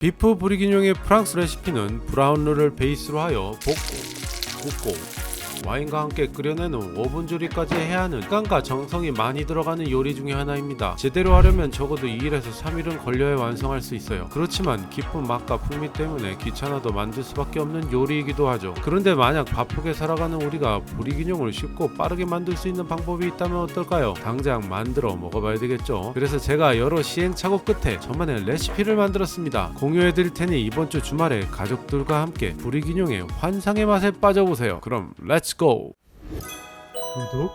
비프 브리기뇽의 프랑스 레시피는 브라운루를 베이스로 하여 볶고 굽고 와인과 함께 끓여내는 오븐 조리까지 해야 하는 시간과 정성이 많이 들어가는 요리 중에 하나입니다. 제대로 하려면 적어도 2일에서 3일은 걸려야 완성할 수 있어요. 그렇지만 깊은 맛과 풍미 때문에 귀찮아도 만들 수밖에 없는 요리이기도 하죠. 그런데 만약 바쁘게 살아가는 우리가 브리기뇽을 쉽고 빠르게 만들 수 있는 방법이 있다면 어떨까요? 당장 만들어 먹어봐야 되겠죠. 그래서 제가 여러 시행착오 끝에 저만의 레시피를 만들었습니다. 공유해 드릴 테니 이번 주 주말에 가족들과 함께 브리기뇽의 환상의 맛에 빠져보세요. 그럼 렛츠 고! 구독,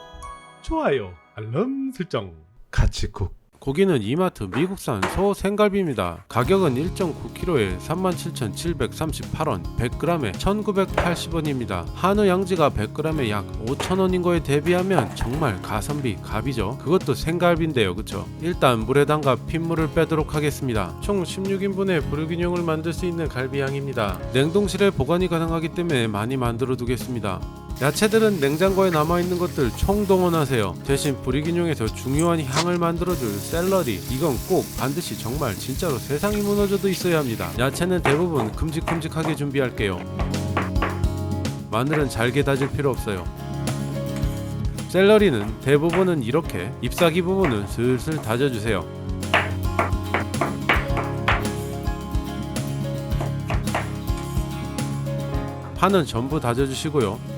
좋아요, 알람 설정 같이 쿡 고기는 이마트 미국산 소 생갈비입니다. 가격은 1.9kg에 37,738원, 100g에 1,980원입니다. 한우 양지가 100g에 약 5,000원인 거에 대비하면 정말 가성비 갑이죠. 그것도 생갈비인데요, 그쵸? 일단 물에 담가 핏물을 빼도록 하겠습니다. 총 16인분의 불균형을 만들 수 있는 갈비향입니다. 냉동실에 보관이 가능하기 때문에 많이 만들어 두겠습니다. 야채들은 냉장고에 남아있는 것들 총동원하세요. 대신 불이균형에서 중요한 향을 만들어줄 샐러리. 이건 꼭 반드시 정말 진짜로 세상이 무너져도 있어야 합니다. 야채는 대부분 큼직큼직하게 준비할게요. 마늘은 잘게 다질 필요 없어요. 샐러리는 대부분은 이렇게 잎사귀 부분은 슬슬 다져주세요. 파는 전부 다져주시고요.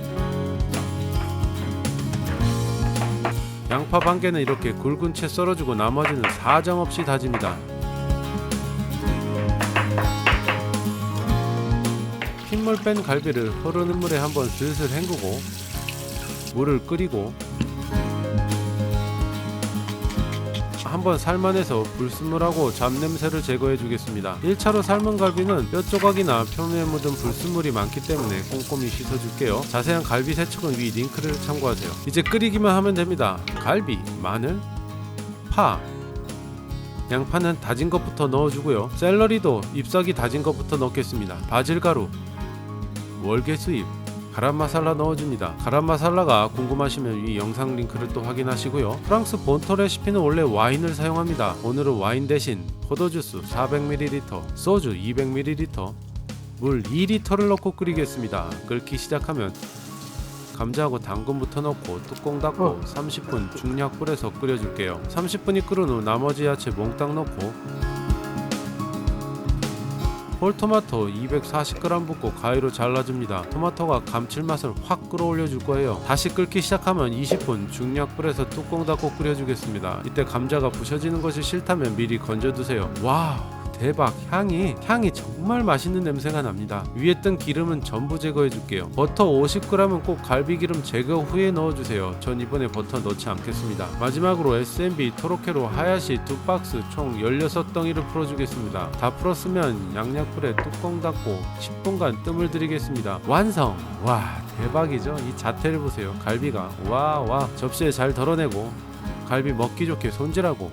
양파 반 개는 이렇게 굵은 채 썰어주고 나머지는 사정없이 다집니다. 핏물 뺀 갈비를 흐르는 물에 한번 슬슬 헹구고 물을 끓이고 한번 삶아내서 불순물하고 잡냄새를 제거해 주겠습니다. 1차로 삶은 갈비는 뼈 조각이나 표면에 묻은 불순물이 많기 때문에 꼼꼼히 씻어줄게요. 자세한 갈비 세척은 위 링크를 참고하세요. 이제 끓이기만 하면 됩니다. 갈비, 마늘, 파, 양파는 다진 것부터 넣어주고요. 샐러리도 잎사귀 다진 것부터 넣겠습니다. 바질가루, 월계수잎, 가람마살라 넣어줍니다. 가람마살라가 궁금하시면 위 영상 링크를 또 확인하시고요. 프랑스 본토 레시피는 원래 와인을 사용합니다. 오늘은 와인 대신 포도주스 400ml, 소주 200ml, 물 2리터를 넣고 끓이겠습니다. 끓기 시작하면 감자하고 당근부터 넣고 뚜껑 닫고 30분 중약불에서 끓여줄게요. 30분이 끓은 후 나머지 야채 몽땅 넣고 홀토마토 240g 붓고 가위로 잘라줍니다. 토마토가 감칠맛을 확 끌어올려 줄 거예요. 다시 끓기 시작하면 20분 중약불에서 뚜껑 닫고 끓여주겠습니다. 이때 감자가 부셔지는 것이 싫다면 미리 건져두세요. 와우! 대박 향이 향이 정말 맛있는 냄새가 납니다. 위에 뜬 기름은 전부 제거해 줄게요. 버터 50g은 꼭 갈비기름 제거 후에 넣어주세요. 전 이번에 버터 넣지 않겠습니다. 마지막으로 SMB 토로케로 하야시 두 박스 총 16덩이를 풀어주겠습니다. 다 풀었으면 양약불에 뚜껑 닫고 10분간 뜸을 들이겠습니다. 완성! 와 대박이죠? 이 자태를 보세요. 갈비가 와 와. 접시에 잘 덜어내고 갈비 먹기 좋게 손질하고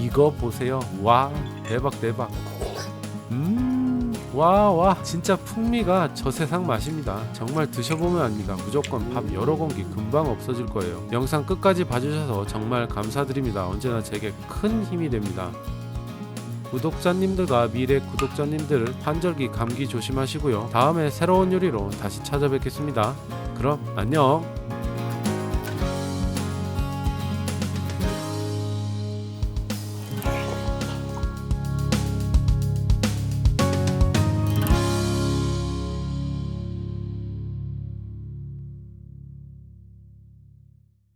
이거 보세요. 와, 대박 대박. 음, 와, 와, 진짜 풍미가 저 세상 맛입니다. 정말 드셔보면 압니다. 무조건 밥 여러 공기 금방 없어질 거예요. 영상 끝까지 봐주셔서 정말 감사드립니다. 언제나 제게 큰 힘이 됩니다. 구독자님들과 미래 구독자님들 환절기 감기 조심하시고요. 다음에 새로운 요리로 다시 찾아뵙겠습니다. 그럼 안녕.